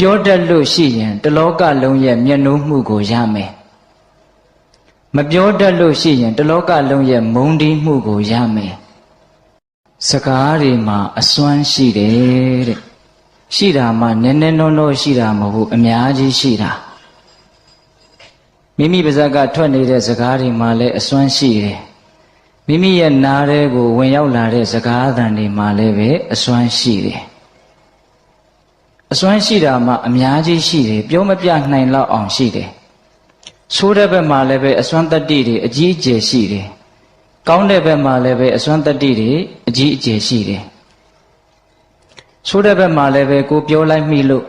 ပြောတတ်လို့ရှိရင်တလောကလုံးရဲ့မျက်နှိုးမှုကိုရမယ်မပြောတတ်လို့ရှိရင်တလောကလုံးရဲ့မုန်းတီးမှုကိုရမယ်စကားတွေမှာအစွမ်းရှိတယ်တဲ့ရှိတာမှနည်းနည်းနောနောရှိတာမဟုတ်ဘူးအများကြီးရှိတာမိမိပါဇက်ကထွက်နေတဲ့စကားတွေမှာလည်းအစွမ်းရှိတယ်မိမိရဲ့နားထဲကိုဝင်ရောက်လာတဲ့စကားသံတွေမှာလည်းပဲအစွမ်းရှိတယ် အစွမ်းရှိတာမှအများကြီးရှိတယ်ပြောမပြနိုင်လောက်အောင်ရှိတယ်ဆိုးတဲ့ဘက်မှာလည်းပဲအစွမ်းတတ္တိတွေအကြီးအကျယ်ရှိတယ်ကောင်းတဲ့ဘက်မှာလည်းပဲအစွမ်းတတ္တိတွေအကြီးအကျယ်ရှိတယ်ဆိုးတဲ့ဘက်မှာလည်းပဲကိုပြောလိုက်မိလို့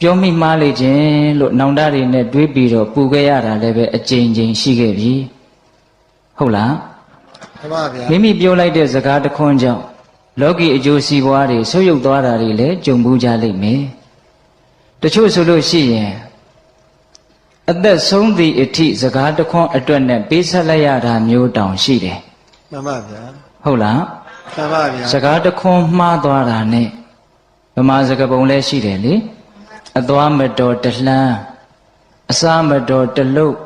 ပြောမိမှားလေခြင်းလို့နောင်တတွေနဲ့တွေးပြီးတော့ပူခဲ့ရတာလည်းပဲအကြိမ်ကြိမ်ရှိခဲ့ပြီဟုတ်လားမှန်ပါဗျာမိမိပြောလိုက်တဲ့စကားတစ်ခွန်းကြောင့် လောကီအကျိုးစီးပွားတွေဆုပ်ယုပ်သွားတာတွေလည်းကြုံဘူးကြလိမ့်မယ်တချို့ဆိုလို့ရှိရင်အသက်ဆုံးသည့်အထိစကားတစ်ခွန်းအတွက်နဲ့ပေးဆက်လိုက်ရတာမျိုးတောင်ရှိတယ်မှန်ပါဗျာဟုတ်လားမှန်ပါဗျာစကားတစ်ခွန်းမှားသွားတာနဲ့ဗမာစကားပုံလည်းရှိတယ်လေအသွားမတော်တလှမ်းအစားမတော်တလုတ်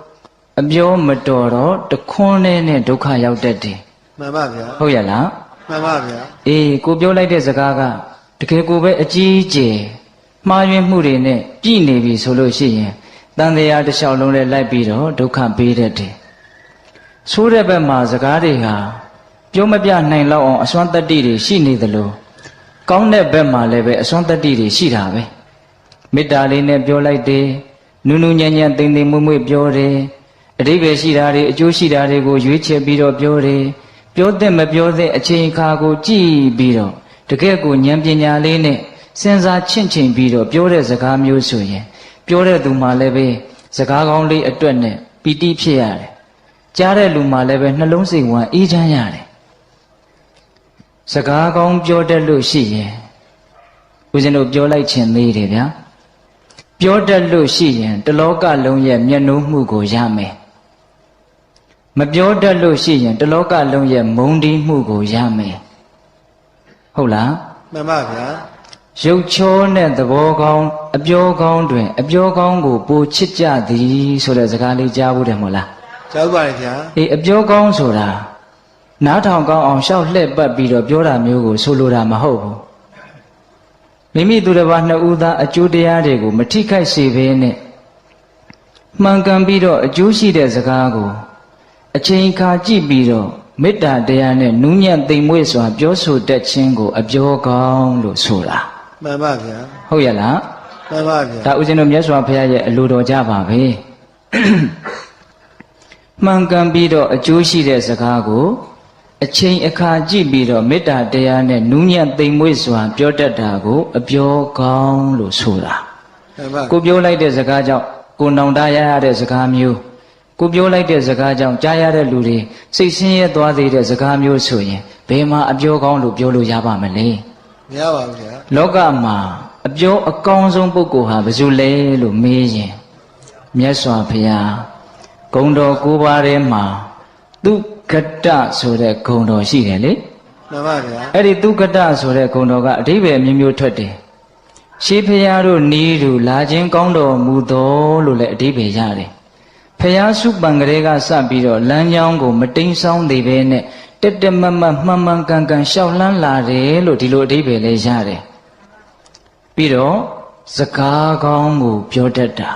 အပြောမတော်တော့တခွန်းနဲ့နဲ့ဒုက္ခရောက်တတ်တယ်မှန်ပါဗျာဟုတ်ရဲ့လား မှန်ပါဗျာအေးကိုပြောလိုက်တဲ့စကားကတကယ်ကိုပဲအကြီးအကျယ်မှားယွင်းမှုတွေနဲ့ပြည်နေပြီဆိုလို့ရှိရင်တန်တရားတစ်လျှောက်လုံးနဲ့လိုက်ပြီးတော့ဒုက္ခပေးတတ်တယ်။ဆိုးတဲ့ဘက်မှာစကားတွေဟာပြောမပြနိုင်လောက်အောင်အစွမ်းတတ္တိတွေရှိနေသလိုကောင်းတဲ့ဘက်မှာလည်းပဲအစွမ်းတတ္တိတွေရှိတာပဲ။မေတ္တာလေးနဲ့ပြောလိုက်တယ်နုနုညံ့ညံ့သိမ့်သိမ့်မွေ့မွေ့ပြောတယ်အတိပ္ပယ်ရှိတာတွေအကျိုးရှိတာတွေကိုရွေးချယ်ပြီးတော့ပြောတယ် ပြောတဲ့မပြောတဲ့အချိန်အခါကိုကြည့်ပြီးတော့တကယ့်ကိုဉာဏ်ပညာလေးနဲ့စဉ်းစားချင့်ချိန်ပြီးတော့ပြောတဲ့စကားမျိုးဆိုရင် ပြောတဲ့သူမှလည်းပဲစကားကောင်းလေးအတွက်နဲ့ပီတိဖြစ်ရတယ်ကြားတဲ့လူမှလည်းပဲနှလုံးစိတ်ဝမ်းအေးချမ်းရတယ်စကားကောင်းပြောတတ်လို့ရှိရင်ဦးဇင်းတို့ပြောလိုက်ခြင်းသေးတယ်ဗျာပြောတတ်လို့ရှိရင်တလောကလုံးရဲ့မျက်နှိုးမှုကိုရမယ် မပြောတတ်လို့ရှိရင်တလောကလုံးရဲ့မုန်းတီးမှုကိုရမယ်ဟုတ်လားမှန်ပါဗျာရုပ်ချောနဲ့သဘောကောင်းအပြောကောင်းတွင် အပြောကောင်းကိုပိုချစ်ကြသည်ဆိုတဲ့စကားလေးကြားဘူးတယ်မို့လားကြောက်ပါလေဗျာအေးအပြောကောင်းဆိုတာနားထောင်ကောင်းအောင်ရှောက်လှည့်ပတ်ပြီးတော့ပြောတာမျိုးကိုဆိုလိုတာမဟုတ်ဘူးမိမိသူတစ်ပါးနှစ်ဦးသားအကျိုးတရားတွေကိုမထိခိုက်စေဘဲနဲ့မှန်ကန်ပြီးတော့အကျိုးရှိတဲ့စကားကို အချိန်ခါကြည့်ပြီးတော့မေတ္တာတရားနဲ့နူးညံ့သိမ်မွေ့စွာ ပြောဆိုတတ်ခြင်းကို အပြောကောင်းလို့ဆိုတာမှန်ပါဗျာဟုတ်ရဲ့လားမှန်ပါဗျာဒါဦးဇင်းတို့မြတ်စွာဘုရားရဲ့အလိုတော်ကြပါပဲမှန်ကန်ပြီးတော့အကျိုးရှိတဲ့စကားကိုအချိန်အခါကြည့်ပြီးတော့မေတ္တာတရားနဲ့နူးညံ့သိမ်မွေ့စွာ ပြောတတ်တာကို အပြောကောင်းလို့ဆိုတာမှန်ပါကိုပြောလိုက်တဲ့စကားကြောင့်ကိုနောင်တရရတဲ့စကားမျိုး ကိုပြောလိုက်တဲ့စကားကြောင့်ကြားရတဲ့လူတွေစိတ်ဆင်းရဲသွားသေးတဲ့စကားမျိုးဆိုရင်ဘယ်မှာအပြောကောင်းလို့ပြောလို့ရပါမလဲမရပါဘူးဗျာလောကမှာအပြောအကောင်းဆုံးပုဂ္ဂိုလ်ဟာဘယ်သူလဲလို့မေးရင်မြတ်စွာဘုရားဂုံတော်၉ပါးထဲမှာသူကတဆိုတဲ့ဂုံတော်ရှိတယ်လေမှန်ပါဗျာအဲ့ဒီသူကတဆိုတဲ့ဂုံတော်ကအဓိပ္ပာယ်အမျိုးမျိုးထွက်တယ်ရှေးဖရာတို့နီးသူလာခြင်းကောင်းတော်မူတော်လို့လည်းအဓိပ္ပာယ်ရတယ် ဖရာစုပံကလေးကစပြီးတော့လမ်းကြောင်းကို မတိမ်ဆောင်းသေးပဲနဲ့တက်တက်မတ်မတ်မှန်မှန်ကန်ကန်ရှောက်လန်းလာတယ်လို့ဒီလိုအဓိပ္ပာယ်လေးရတယ်ပြီးတော့စကားကောင်းကိုပြောတတ်တာ